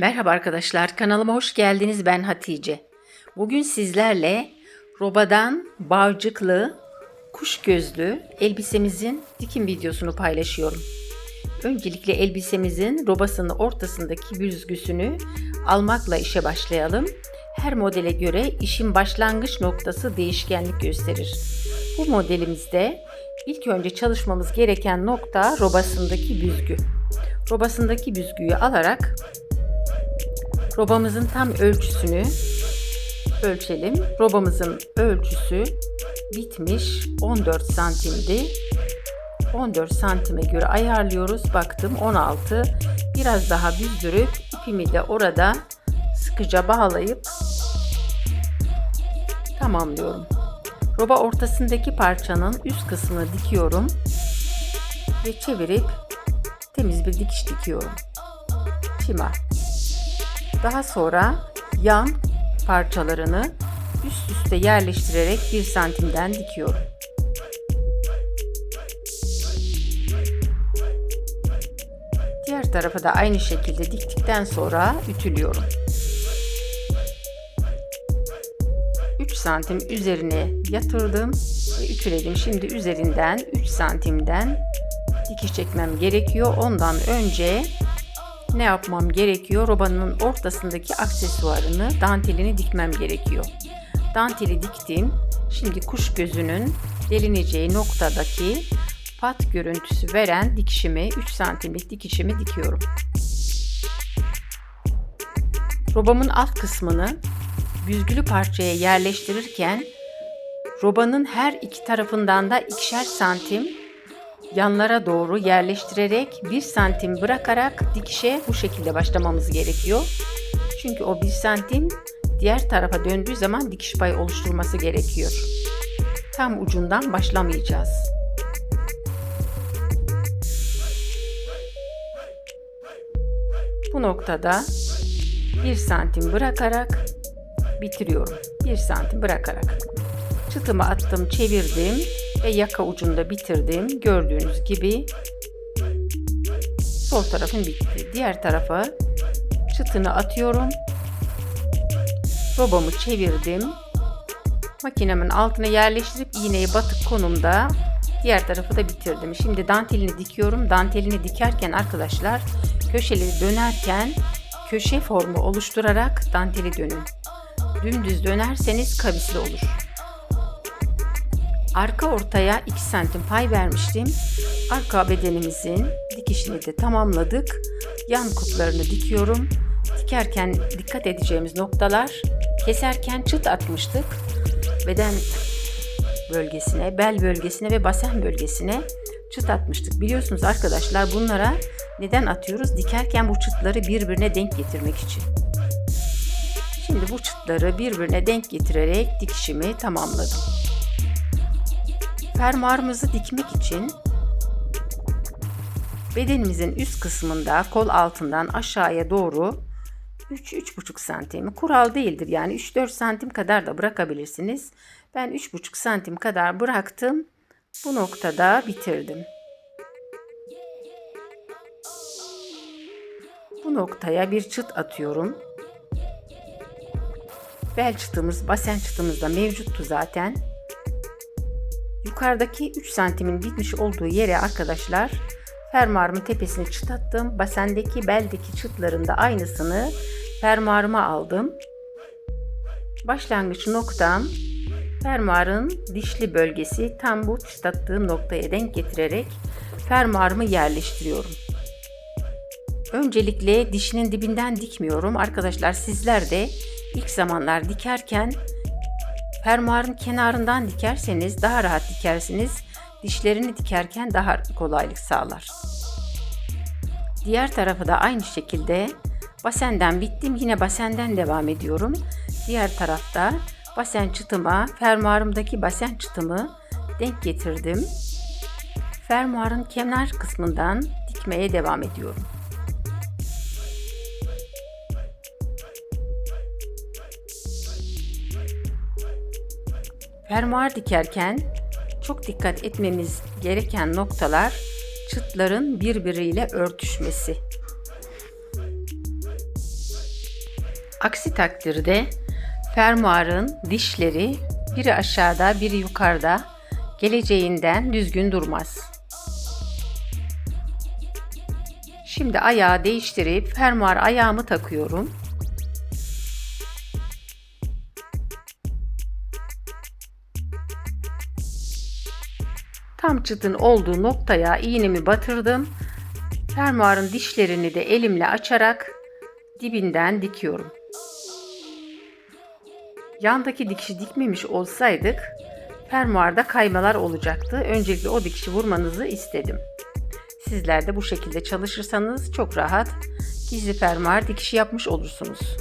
Merhaba arkadaşlar, kanalıma hoş geldiniz. Ben Hatice. Bugün sizlerle robadan bağcıklı, kuş gözlü elbisemizin dikim videosunu paylaşıyorum. Öncelikle elbisemizin robasının ortasındaki büzgüsünü almakla işe başlayalım. Her modele göre işin başlangıç noktası değişkenlik gösterir. Bu modelimizde ilk önce çalışmamız gereken nokta robasındaki büzgü. Robasındaki büzgüyü alarak robamızın tam ölçüsünü ölçelim. Robamızın ölçüsü bitmiş 14 santimdi. 14 santime göre ayarlıyoruz. Baktım 16. Biraz daha büzdürüp ipimi de orada sıkıca bağlayıp tamamlıyorum. Roba ortasındaki parçanın üst kısmını dikiyorum ve çevirip temiz bir dikiş dikiyorum. Şima. Daha sonra yan parçalarını üst üste yerleştirerek 1 santimden dikiyorum. Diğer tarafa da aynı şekilde diktikten sonra ütülüyorum. 3 santim üzerine yatırdım ve ütüledim. Şimdi üzerinden 3 santimden dikiş çekmem gerekiyor. Ondan önce ne yapmam gerekiyor? Robanın ortasındaki aksesuarını, dantelini dikmem gerekiyor. Danteli diktim. Şimdi kuş gözünün delineceği noktadaki pat görüntüsü veren dikişimi 3 santimlik dikişimi dikiyorum. Robamın alt kısmını büzgülü parçaya yerleştirirken robanın her iki tarafından da ikişer santim yanlara doğru yerleştirerek 1 santim bırakarak dikişe bu şekilde başlamamız gerekiyor. Çünkü o 1 santim diğer tarafa döndüğü zaman dikiş payı oluşturması gerekiyor. Tam ucundan başlamayacağız. Bu noktada 1 santim bırakarak bitiriyorum. 1 santim bırakarak. Çıtımı attım, çevirdim ve yaka ucunda bitirdim. Gördüğünüz gibi sol tarafım bitti. Diğer tarafa çıtını atıyorum. Robamı çevirdim. Makinemin altına yerleştirip iğneyi batık konumda diğer tarafı da bitirdim. Şimdi dantelini dikiyorum. Dantelini dikerken arkadaşlar köşeleri dönerken köşe formu oluşturarak danteli dönün. Dümdüz dönerseniz kavisli olur. Arka ortaya 2 santim pay vermiştim. Arka bedenimizin dikişini de tamamladık. Yan kuplarını dikiyorum. Dikerken dikkat edeceğimiz noktalar keserken çıt atmıştık. Beden bölgesine, bel bölgesine ve basen bölgesine çıt atmıştık. Biliyorsunuz arkadaşlar bunlara neden atıyoruz? Dikerken bu çıtları birbirine denk getirmek için. Şimdi bu çıtları birbirine denk getirerek dikişimi tamamladım. Fermuarımızı dikmek için bedenimizin üst kısmında kol altından aşağıya doğru 3-3,5 santimi kural değildir. Yani 3-4 santim kadar da bırakabilirsiniz. Ben 3,5 santim kadar bıraktım. Bu noktada bitirdim. Bu noktaya bir çıt atıyorum. Bel çıtımız, basen çıtımız da mevcuttu zaten. Yukarıdaki 3 santimin bitmiş olduğu yere arkadaşlar fermuarımın tepesini çıtattım. Basendeki beldeki çıtların da aynısını fermuarıma aldım. Başlangıç noktam fermuarın dişli bölgesi tam bu çıtattığım noktaya denk getirerek fermuarımı yerleştiriyorum. Öncelikle dişinin dibinden dikmiyorum. Arkadaşlar sizler de ilk zamanlar dikerken fermuarın kenarından dikerseniz daha rahat dikersiniz. Dişlerini dikerken daha kolaylık sağlar. Diğer tarafı da aynı şekilde basenden bittim. Yine basenden devam ediyorum. Diğer tarafta basen çıtıma, fermuarımdaki basen çıtımı denk getirdim. Fermuarın kenar kısmından dikmeye devam ediyorum. Fermuar dikerken çok dikkat etmemiz gereken noktalar çıtların birbiriyle örtüşmesi. Aksi takdirde fermuarın dişleri biri aşağıda biri yukarıda geleceğinden düzgün durmaz. Şimdi ayağı değiştirip fermuar ayağımı takıyorum. Tam çıtın olduğu noktaya iğnemi batırdım. Fermuarın dişlerini de elimle açarak dibinden dikiyorum. Yandaki dikişi dikmemiş olsaydık fermuarda kaymalar olacaktı. Öncelikle o dikişi vurmanızı istedim. Sizler de bu şekilde çalışırsanız çok rahat gizli fermuar dikişi yapmış olursunuz.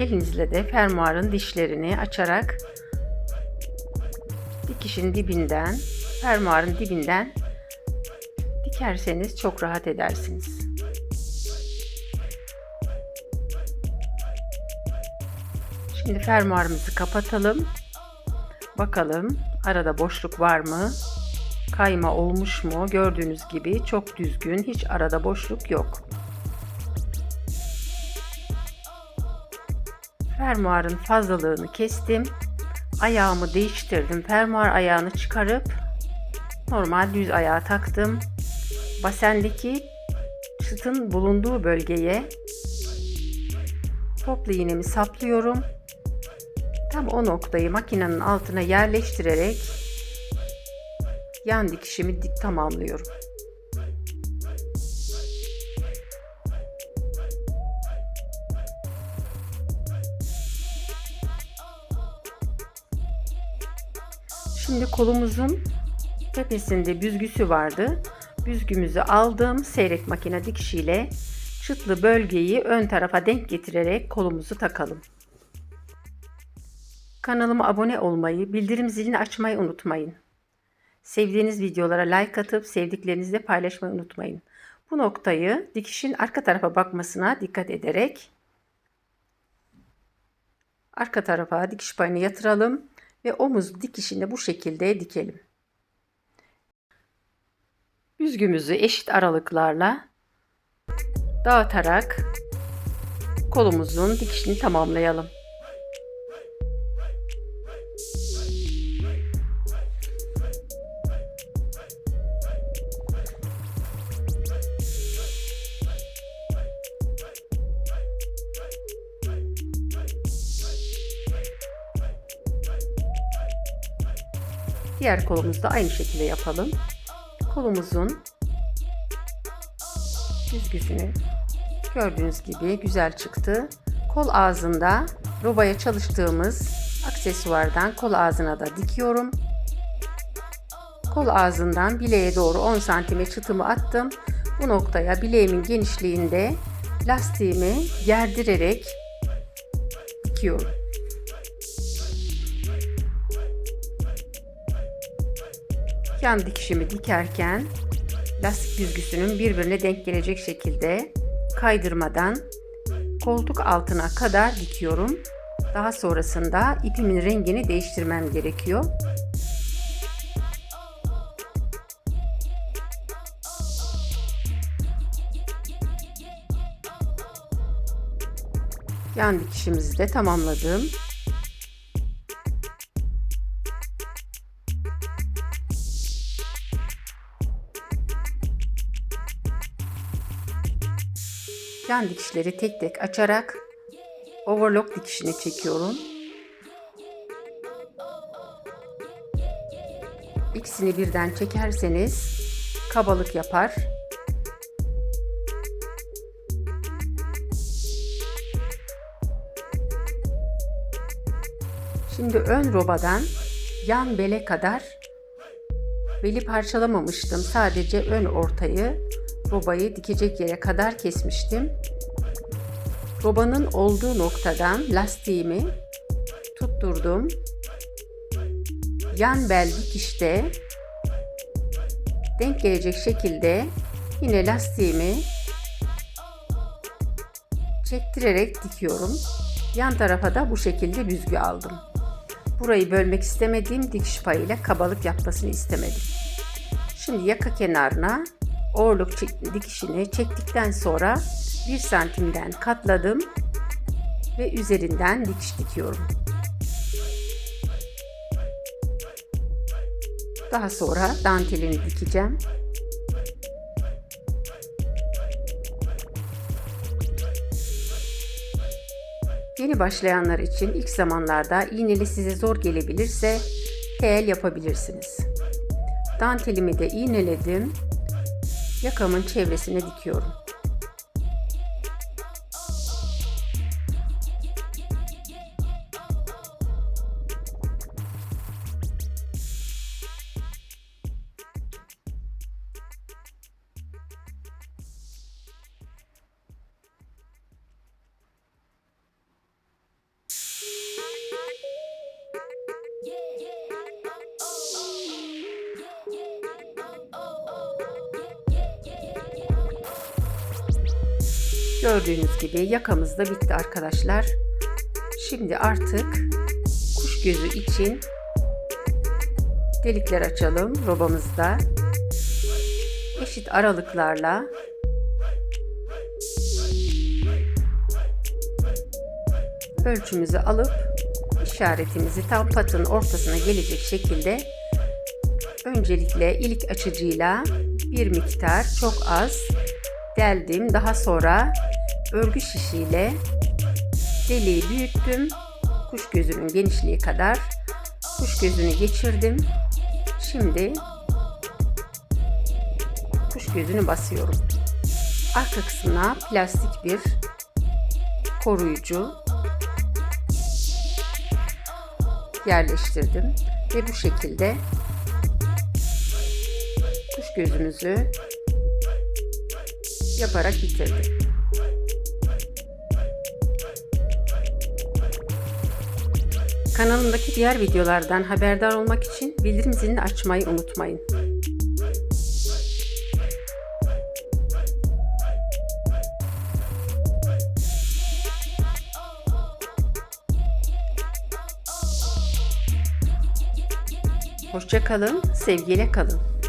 Elinizle de fermuarın dişlerini açarak dikişin dibinden, fermuarın dibinden dikerseniz çok rahat edersiniz. Şimdi fermuarımızı kapatalım. Bakalım arada boşluk var mı? Kayma olmuş mu? Gördüğünüz gibi çok düzgün, hiç arada boşluk yok. Fermuarın fazlalığını kestim. Ayağımı değiştirdim. Fermuar ayağını çıkarıp normal düz ayağa taktım. Basendeki çıtın bulunduğu bölgeye toplu iğnemi saplıyorum. Tam o noktayı makinenin altına yerleştirerek yan dikişimi dik tamamlıyorum. Şimdi kolumuzun tepesinde büzgüsü vardı. Büzgümüzü aldım. Seyrek makine dikişiyle çıtlı bölgeyi ön tarafa denk getirerek kolumuzu takalım. Kanalıma abone olmayı, bildirim zilini açmayı unutmayın. Sevdiğiniz videolara like atıp sevdiklerinizle paylaşmayı unutmayın. Bu noktayı dikişin arka tarafa bakmasına dikkat ederek arka tarafa dikiş payını yatıralım ve omuz dikişini bu şekilde dikelim. Büzgümüzü eşit aralıklarla dağıtarak kolumuzun dikişini tamamlayalım. Diğer kolumuzu da aynı şekilde yapalım. Kolumuzun düzgüsünü gördüğünüz gibi güzel çıktı. Kol ağzında robaya çalıştığımız aksesuardan kol ağzına da dikiyorum. Kol ağzından bileğe doğru 10 santime çıtımı attım. Bu noktaya bileğimin genişliğinde lastiğimi gerdirerek dikiyorum. Yan dikişimi dikerken lastik düzgüsünün birbirine denk gelecek şekilde kaydırmadan koltuk altına kadar dikiyorum. Daha sonrasında ipimin rengini değiştirmem gerekiyor. Yan dikişimizi de tamamladım. Yan dikişleri tek tek açarak overlock dikişini çekiyorum. İkisini birden çekerseniz kabalık yapar. Şimdi ön robadan yan bele kadar beli parçalamamıştım. Sadece ön ortayı robayı dikecek yere kadar kesmiştim. Robanın olduğu noktadan lastiğimi tutturdum. Yan bel dikişte denk gelecek şekilde yine lastiğimi çektirerek dikiyorum. Yan tarafa da bu şekilde büzgü aldım. Burayı bölmek istemediğim dikiş payıyla kabalık yapmasını istemedim. Şimdi yaka kenarına oğurluk çek- dikişini çektikten sonra 1 santimden katladım ve üzerinden dikiş dikiyorum. Daha sonra dantelini dikeceğim. Yeni başlayanlar için ilk zamanlarda iğneli size zor gelebilirse tel yapabilirsiniz. Dantelimi de iğneledim. Yakamın çevresine dikiyorum. Gördüğünüz gibi yakamız da bitti arkadaşlar. Şimdi artık kuş gözü için delikler açalım robamızda. Eşit aralıklarla ölçümüzü alıp işaretimizi tam patın ortasına gelecek şekilde öncelikle ilik açıcıyla bir miktar çok az deldim. Daha sonra örgü şişiyle deliği büyüttüm. Kuş gözünün genişliği kadar kuş gözünü geçirdim. Şimdi kuş gözünü basıyorum. Arka kısmına plastik bir koruyucu yerleştirdim ve bu şekilde kuş gözümüzü yaparak bitirdim. Kanalımdaki diğer videolardan haberdar olmak için bildirim zilini açmayı unutmayın. Hoşça kalın, sevgiyle kalın.